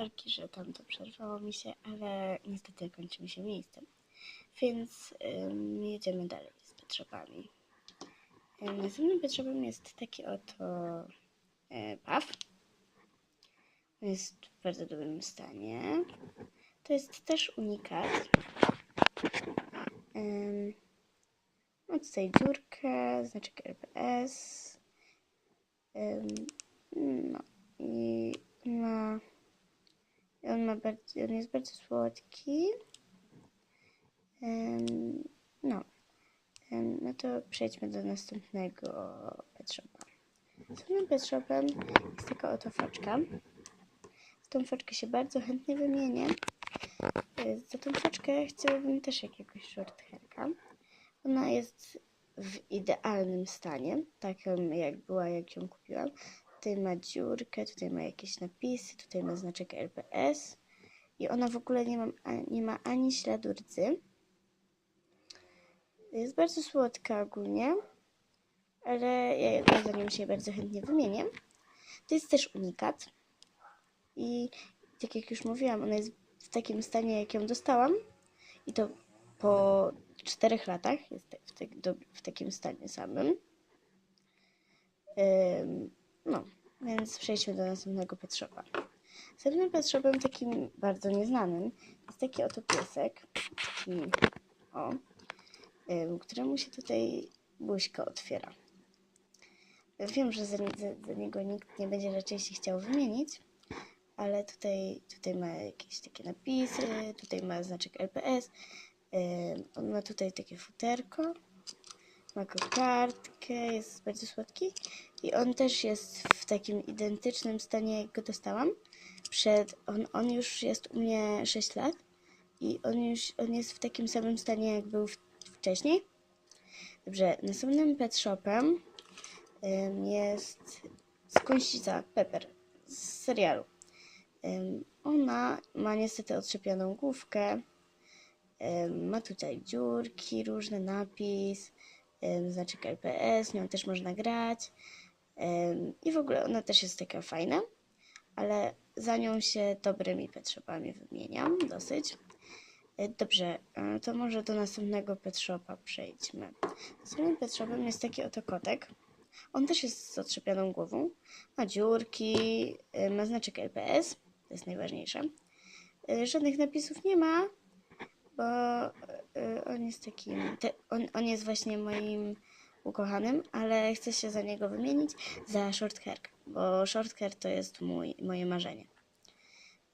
Sorki, że tam to przerwało mi się, ale niestety kończy mi się miejsce. Więc jedziemy dalej z Petrzopami. Ym, Następnym Petrzopem jest taki oto e, Paw. On jest w bardzo dobrym stanie. To jest też unikat. Ym, Ma tutaj dziurkę, znaczek RPS. Ym, No i ma. Ma bardzo, on jest bardzo słodki. Ym, No. Ym, No to przejdźmy do następnego pet shopa. Następnym pet jest taka oto foczka. Tą foczkę się bardzo chętnie wymienię. Y, Za tą foczkę chciałabym też jakiegoś short hairka. Ona jest w idealnym stanie, taką jak była, jak ją kupiłam. Tutaj ma dziurkę, tutaj ma jakieś napisy, tutaj ma znaczek LPS i ona w ogóle nie ma, nie ma ani śladu rdzy. Jest bardzo słodka ogólnie, ale ja, za nią się bardzo chętnie wymienię. To jest też unikat i tak jak już mówiłam, ona jest w takim stanie, jak ją dostałam i to po czterech latach jest w, tak, do, w takim stanie samym. Ym, no, więc przejdźmy do następnego shopa. Następnym shopem takim bardzo nieznanym jest taki oto piesek, o, któremu się tutaj buźka otwiera. Wiem, że za, za, za niego nikt nie będzie raczej się chciał wymienić, ale tutaj, tutaj ma jakieś takie napisy, tutaj ma znaczek LPS, on ma tutaj takie futerko, ma kokardkę, jest bardzo słodki i on też jest w takim identycznym stanie, jak go dostałam. Przed, on, on już jest u mnie 6 lat i on już on jest w takim samym stanie, jak był w, wcześniej. Dobrze, następnym pet shopem jest skąsica Pepper z serialu. Ona ma niestety odczepioną główkę, Ma tutaj dziurki, różny napis, ym, znaczek LPS, nią też można grać. I w ogóle ona też jest taka fajna, ale za nią się dobrymi pet shopami wymieniam dosyć. Y, Dobrze, y, to może do następnego pet shopa przejdźmy. Następnym pet shopem jest taki oto kotek. On też jest z otrzepioną głową. Ma dziurki, y, ma znaczek LPS, to jest najważniejsze. Żadnych napisów nie ma, bo on jest takim, te, on, on jest właśnie moim ukochanym, ale chcę się za niego wymienić za short hair, bo short hair to jest mój, moje marzenie.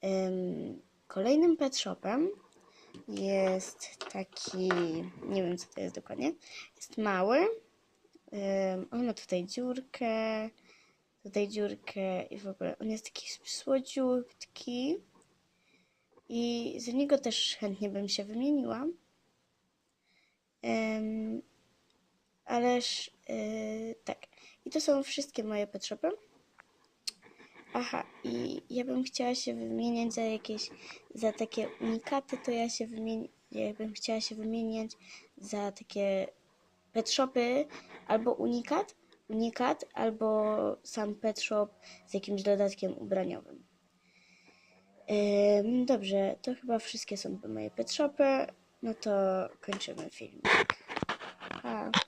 Ym, kolejnym pet shopem jest taki, nie wiem co to jest dokładnie, jest mały, on ma tutaj dziurkę, tutaj dziurkę i w ogóle on jest taki słodziutki. I za niego też chętnie bym się wymieniła. Ależ yy, tak. I to są wszystkie moje shopy. Aha, i ja bym chciała się wymieniać za jakieś, za takie unikaty, to ja się wymienię, ja bym chciała się wymieniać za takie pet shopy albo unikat, unikat, albo sam pet shop z jakimś dodatkiem ubraniowym. Ym, dobrze, to chyba wszystkie są moje pet shopy. No to kończymy film. Pa.